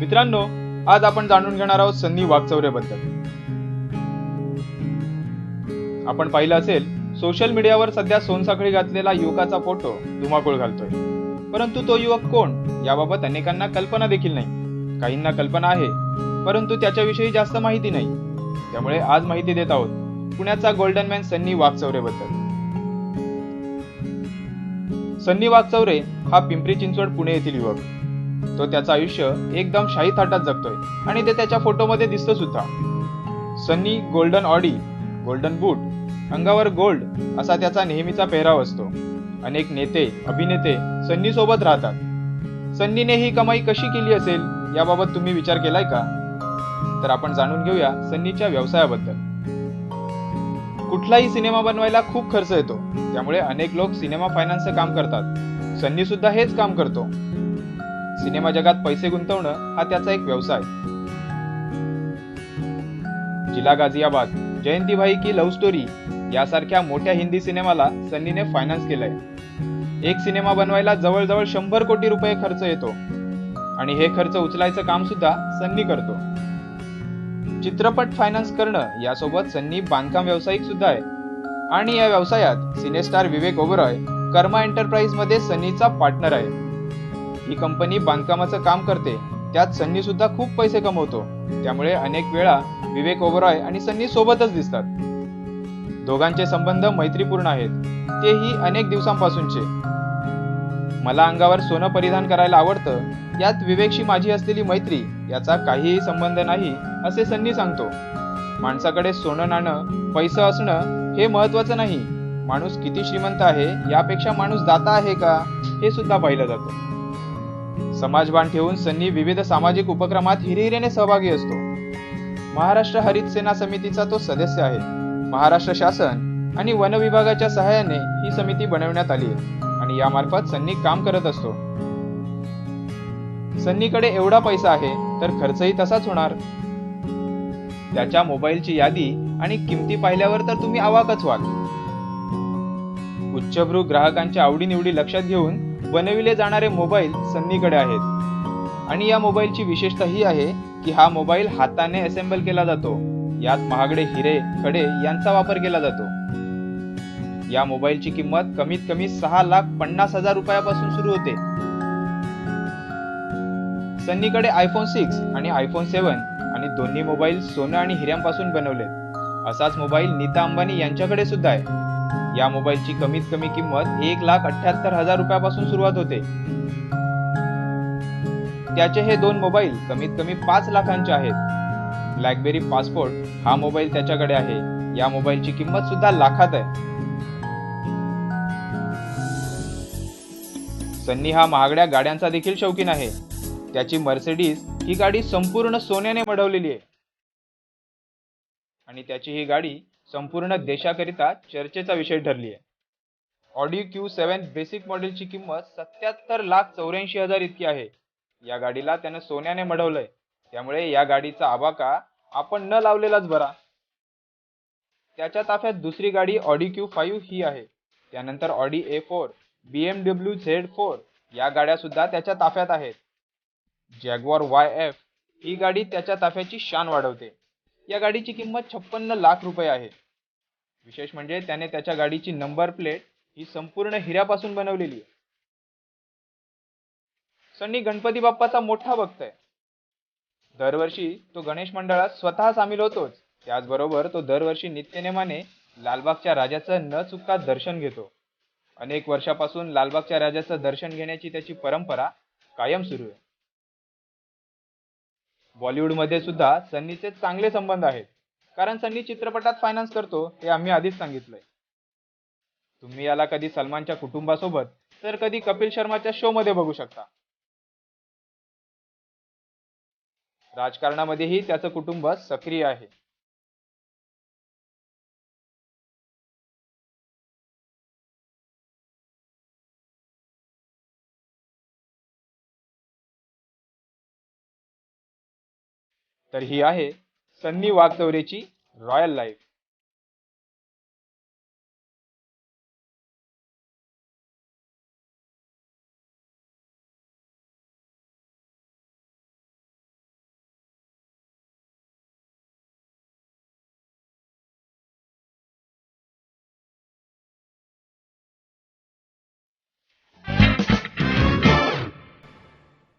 मित्रांनो आज आपण जाणून घेणार आहोत सन्नी वाघचौऱ्याबद्दल आपण पाहिलं असेल सोशल मीडियावर सध्या सोनसाखळी घातलेला युवकाचा फोटो धुमाकूळ घालतोय. परंतु तो युवक कोण? याबाबत अनेकांना कल्पना देखील नाही. काहींना कल्पना आहे परंतु त्याच्याविषयी जास्त माहिती नाही. त्यामुळे आज माहिती देत आहोत पुण्याचा गोल्डन मॅन सन्नी वाघचौरेबद्दल सन्नी वाघचौरे हा पिंपरी चिंचवड पुणे येथील युवक. तो त्याचं आयुष्य एकदम शाही थाटात जगतोय. आणि ते त्याच्या फोटोमध्ये दिसतं सुद्धा. Sunny golden Audi golden boot अंगावर गोल्ड असा त्याचा नेहमीचा पेहराव असतो. अनेक नेते अभिनेते सन्नी सोबत राहतात. सन्नीने ही कमाई कशी केली असेल याबाबत तुम्ही विचार केलाय का? तर आपण जाणून घेऊया सन्नीच्या व्यवसायाबद्दल. कुठलाही सिनेमा बनवायला खूप खर्च येतो. त्यामुळे अनेक लोक सिनेमा फायनान्सचं काम करतात. सन्नी सुद्धा हेच काम करतो. सिनेमा जगात पैसे गुंतवणं हा त्याचा एक व्यवसाय. जिला गाझियाबाद जयंतीभाई की लव्ह स्टोरी यासारख्या मोठ्या हिंदी सिनेमाला सन्नीने फायनान्स केलंय. एक सिनेमा बनवायला जवळजवळ शंभर कोटी रुपये खर्च येतो आणि हे खर्च उचलायचं काम सुद्धा सन्नी करतो. चित्रपट फायनान्स करणं यासोबत सन्नी बांधकाम व्यावसायिक सुद्धा आहे. आणि या व्यवसायात सिनेस्टार विवेक ओबरॉय कर्मा एंटरप्राइजमध्ये सनीचा पार्टनर आहे. ही कंपनी बांधकामाचं काम करते. त्यात सन्नी सुद्धा खूप पैसे कमवतो. त्यामुळे अनेक वेळा विवेक ओबरॉय आणि सन्नी सोबतच दिसतात. दोघांचे संबंध मैत्रीपूर्ण आहेत. तेही अनेक दिवसांपासूनचे. मला अंगावर सोनं परिधान करायला आवडतं. यात विवेकशी माझी असलेली मैत्री याचा काहीही संबंध नाही असे सन्नी सांगतो. माणसाकडे सोनं नाणं पैसे असणं हे महत्वाचं नाही. माणूस किती श्रीमंत आहे यापेक्षा माणूस दाता आहे का हे सुद्धा पाहिलं जातं. समाजबान ठेवून सन्नी विविध सामाजिक उपक्रमात हिरिहिरीने सहभागी असतो. महाराष्ट्र हरित सेना समितीचा तो सदस्य आहे. महाराष्ट्र शासन आणि वन विभागाच्या सहाय्याने ही समिती बनवण्यात आली आहे आणि यामार्फत सन्नी काम करत असतो. सन्नीकडे एवढा पैसा आहे तर खर्चही तसाच होणार. त्याच्या मोबाईलची यादी आणि किमती पाहिल्यावर तर तुम्ही अवाकच व्हाल. उच्चभ्रू ग्राहकांच्या आवडीनिवडी लक्षात घेऊन बनविले जाणारे मोबाईल सन्नीकडे आहेत. आणि या मोबाईलची विशेषता ही आहे की हा मोबाईल हाताने असेंबल केला जातो. यात महागडे हिरे कडे यांचा वापर केला जातो. या मोबाईलची किंमत कमीत कमी सहा लाख पन्नास हजार रुपयापासून सुरू होते. सन्नीकडे आयफोन सिक्स आणि आयफोन सेवन आणि दोन्ही मोबाईल सोनं आणि हिऱ्यांपासून बनवले असाच मोबाईल नीता अंबानी यांच्याकडे सुद्धा आहे. या मोबाईलची कमीत कमी किंमत एक लाख अठ्याहत्तर हजार रुपयापासून सुरुवात होते. त्याचे हे दोन मोबाईल कमीत कमी पाच लाखांचे आहेत. ब्लॅकबेरी पासपोर्ट हा मोबाईल त्याच्याकडे आहे. या मोबाईलची किंमत सुद्धा लाखात आहे. सन्नी हा महागड्या गाड्यांचा देखील शौकीन आहे. त्याची मर्सिडीज ही गाडी संपूर्ण सोन्याने मढवलेली आहे. आणि त्याची ही गाडी संपूर्ण देशाकरिता चर्चेचा विषय ठरली आहे. ऑडी क्यू सेवन बेसिक मॉडेलची किंमत सत्याहत्तर लाख चौऱ्याऐंशी हजार इतकी आहे. या गाडीला त्यानं सोन्याने मढवलंय. त्यामुळे या गाडीचा आबाका आपण न लावलेलाच बरा. त्याच्या ताफ्यात दुसरी गाडी ऑडी क्यू फाईव्ह ही आहे. त्यानंतर Audi A four B M W Z four या गाड्या सुद्धा त्याच्या ताफ्यात आहेत. जॅगवॉर वाय एफ ही गाडी त्याच्या ताफ्याची शान वाढवते. या गाडीची किंमत छप्पन्न लाख रुपये आहे. विशेष म्हणजे त्याने त्याच्या गाडीची नंबर प्लेट ही संपूर्ण हिऱ्यापासून बनवलेली आहे. सन्नी गणपती बाप्पाचा मोठा भक्त आहे. दरवर्षी तो गणेश मंडळात स्वतः सामील होतोच. त्याचबरोबर तो दरवर्षी नित्यनेमाने लालबागच्या राजाचं न चुकता दर्शन घेतो. अनेक वर्षापासून लालबागच्या राजाचं दर्शन घेण्याची त्याची परंपरा कायम सुरू आहे. बॉलिवूडमध्ये सुद्धा सन्नीचे चांगले संबंध आहेत. कारण सन्नी चित्रपटात फायनान्स करतो हे आम्ही आधीच सांगितलंय. तुम्ही याला कधी सलमानच्या कुटुंबासोबत तर कधी कपिल शर्माच्या शो मध्ये बघू शकता. राजकारणामध्येही त्याचं कुटुंब सक्रिय आहे. तर ही आहे सन्नी वाघचौरेची रॉयल लाईफ.